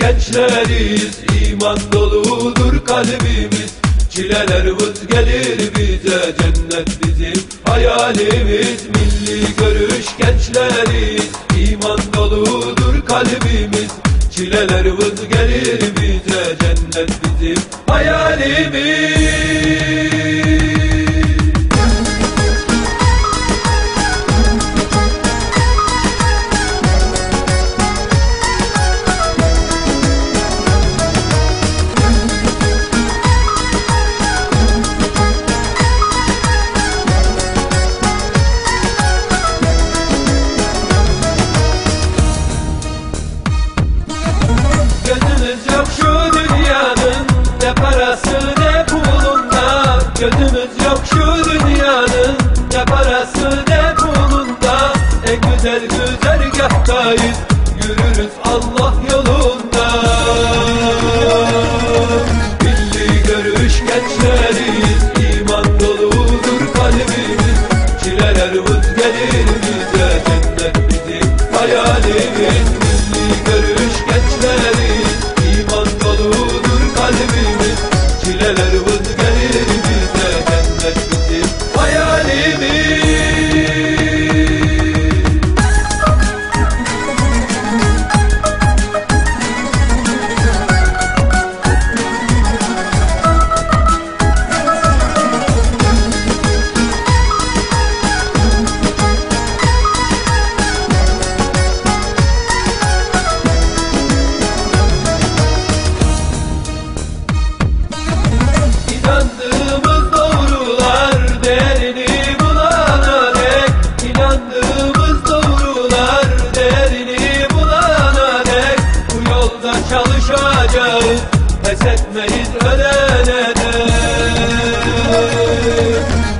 gençleriz iman doludur kalbimiz. Çileler vız gelir bize cennet bizim hayalimiz. Milli görüş gençleriz iman doludur kalbimiz. Çileler vız dünyanın Ne parası ne pulunda. En güzel güzergahtayız Yürürüz Allah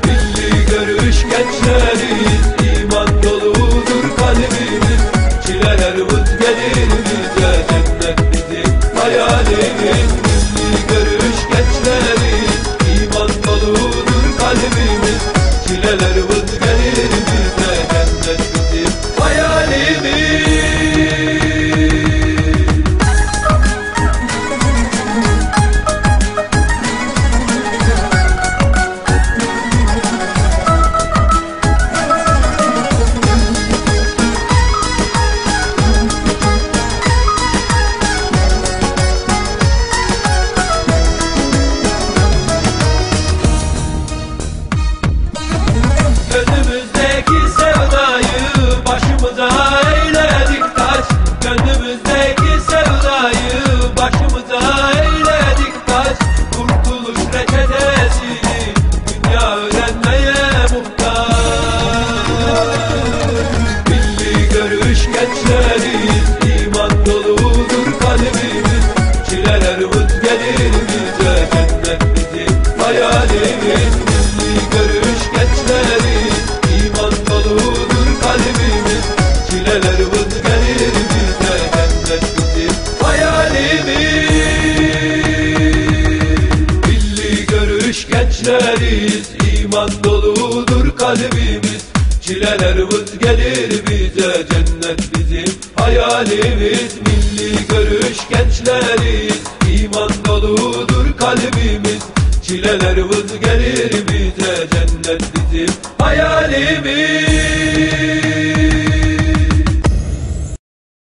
Milli görüş gençleriyiz iman doludur kalbimiz. Çileler vız gelir bize görüş gençleriyiz iman doludur kalbimiz. Çileler vız gelir bize cennet bizim hayalimiz. Milli görüş gençleriyiz iman doludur kalbimiz. Çileler vız gelir bize cennet bizim hayalimiz